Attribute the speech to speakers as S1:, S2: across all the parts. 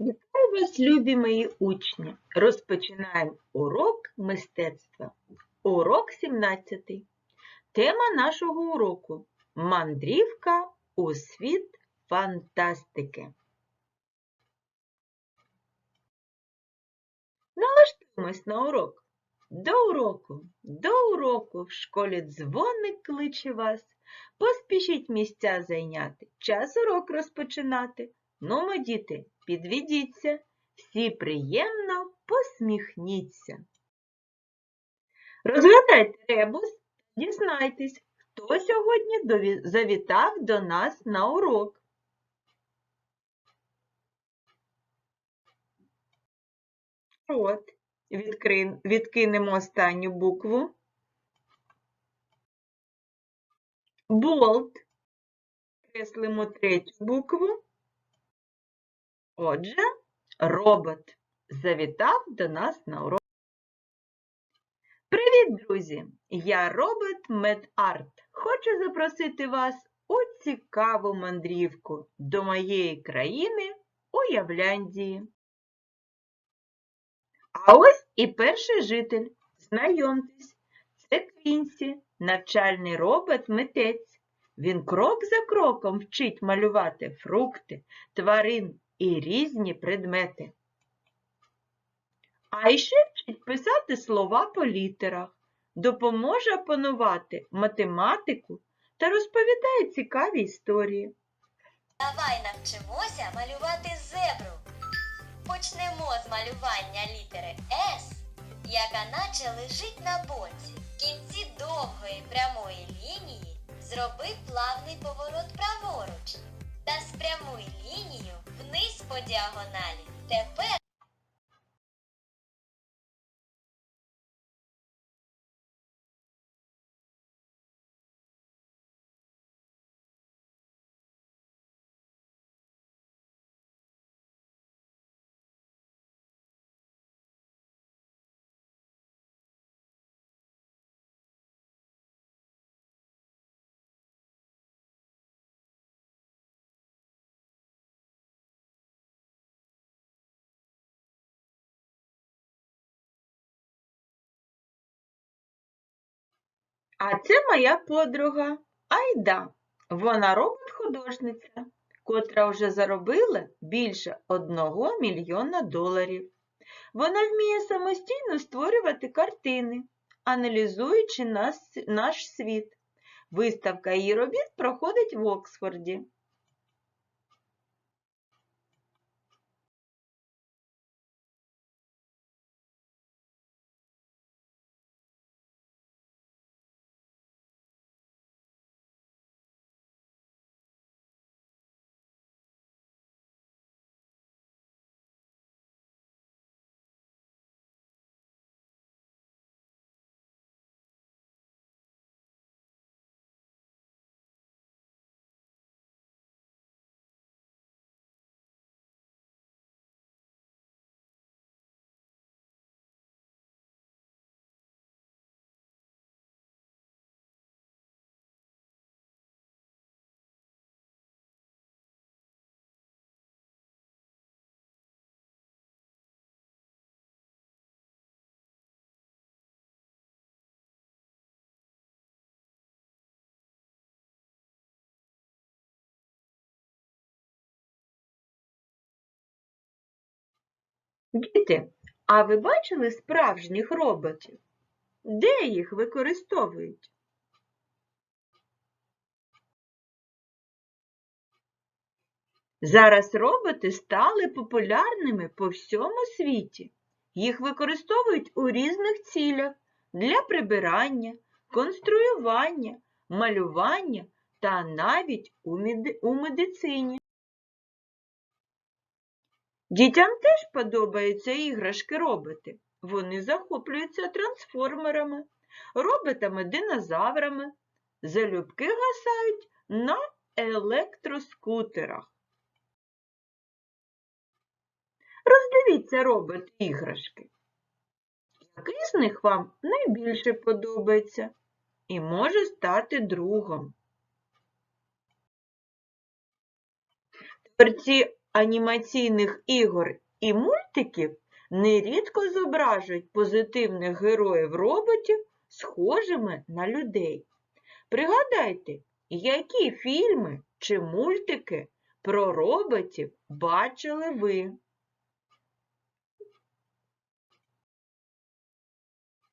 S1: Вітаю вас, любі мої учні! Розпочинаємо урок мистецтва. Урок 17. Тема нашого уроку Мандрівка у світ фантастики. Налаштуємось на урок. До уроку, до уроку в школі дзвоник кличе вас. Поспішіть місця зайняти, час урок розпочинати. Нумо, діти, підведіться, всі приємно посміхніться. Розгадайте ребус, дізнайтесь, хто сьогодні завітав до нас на урок. От, відкри... відкинемо останню букву. Болт. Креслимо третю букву. Отже, робот завітав до нас на урок. Привіт, друзі! Я робот MedArt. Хочу запросити вас у цікаву мандрівку до моєї країни у Являндії. А ось і перший житель. Знайомтесь, це Квінсі, навчальний робот-митець. Він крок за кроком вчить малювати фрукти, тварин і різні предмети. А ще вчить писати слова по літерах, допоможе опанувати математику та розповідає цікаві історії.
S2: Давай навчимося малювати зебру. Почнемо з малювання літери С, яка наче лежить на боці. В кінці довгої прямої лінії зроби плавний поворот праворуч та спрямуй лінію вниз по діагоналі. Тепер
S1: А це моя подруга Айда. Вона робот-художниця, котра вже заробила більше одного мільйона доларів. Вона вміє самостійно створювати картини, аналізуючи наш світ. Виставка її робіт проходить в Оксфорді. Діти, а ви бачили справжніх роботів? Де їх використовують? Зараз роботи стали популярними по всьому світі. Їх використовують у різних цілях для прибирання, конструювання, малювання та навіть у медицині. Дітям теж подобаються іграшки-роботи. Вони захоплюються трансформерами, роботами-динозаврами, залюбки гасають на електроскутерах. Роздивіться робот-іграшки. Який з них вам найбільше подобається і може стати другом? Творці анімаційних ігор і мультиків нерідко зображують позитивних героїв роботів схожими на людей. Пригадайте, які фільми чи мультики про роботів бачили ви?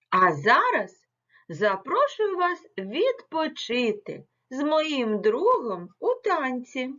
S1: А зараз запрошую вас відпочити з моїм другом у танці.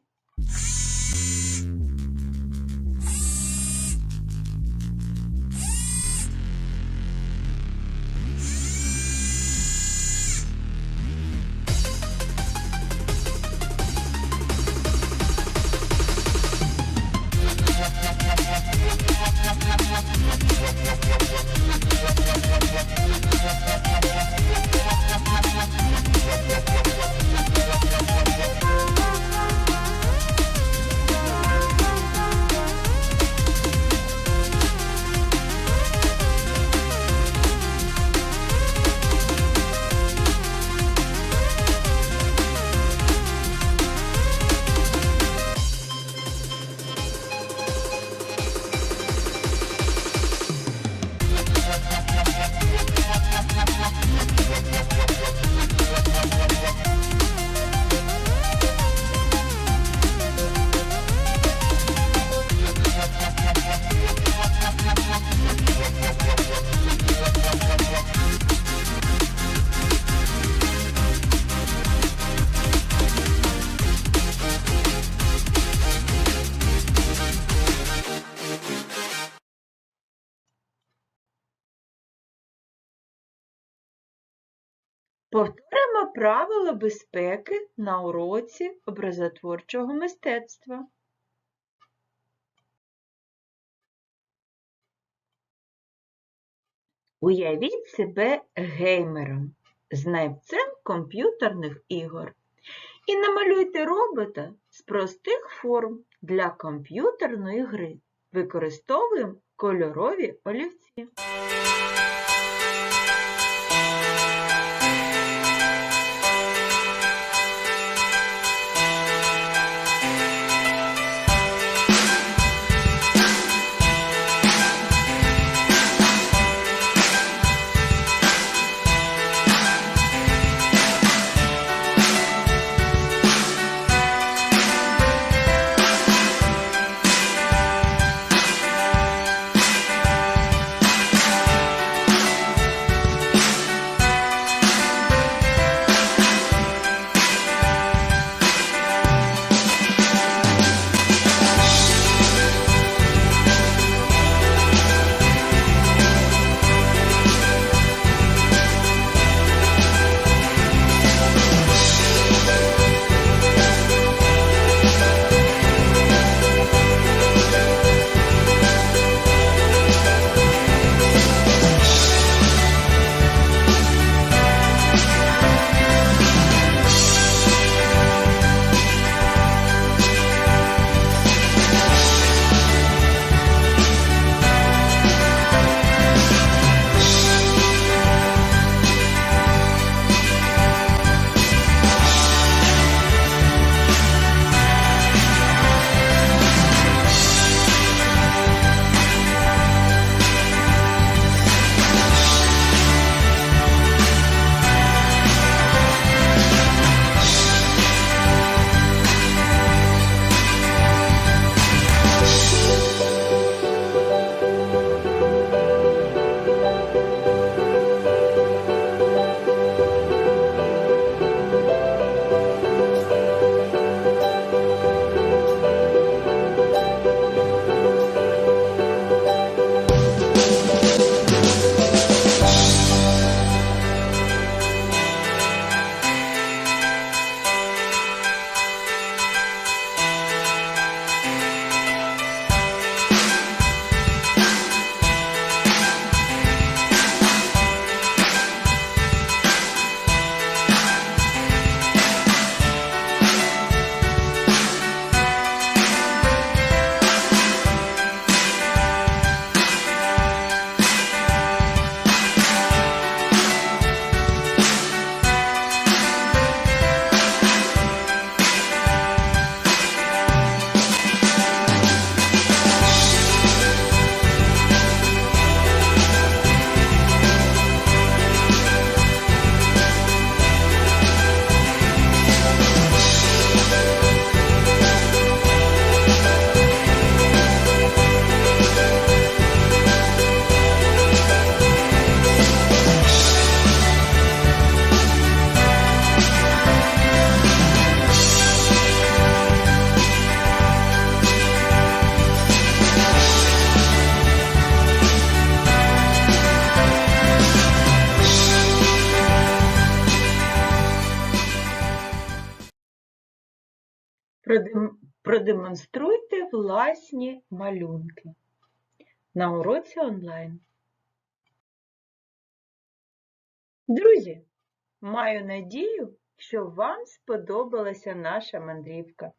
S1: Повторимо правила безпеки на уроці образотворчого мистецтва. Уявіть себе геймером, знавцем комп'ютерних ігор і намалюйте робота з простих форм для комп'ютерної гри. Використовуємо кольорові олівці. Продемонструйте власні малюнки на уроці онлайн. Друзі, маю надію, що вам сподобалася наша мандрівка.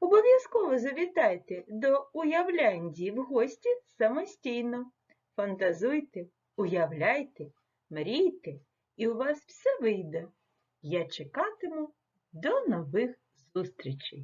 S1: Обов'язково завітайте до уявлянді в гості самостійно. Фантазуйте, уявляйте, мрійте, і у вас все вийде. Я чекатиму до нових зустрічей!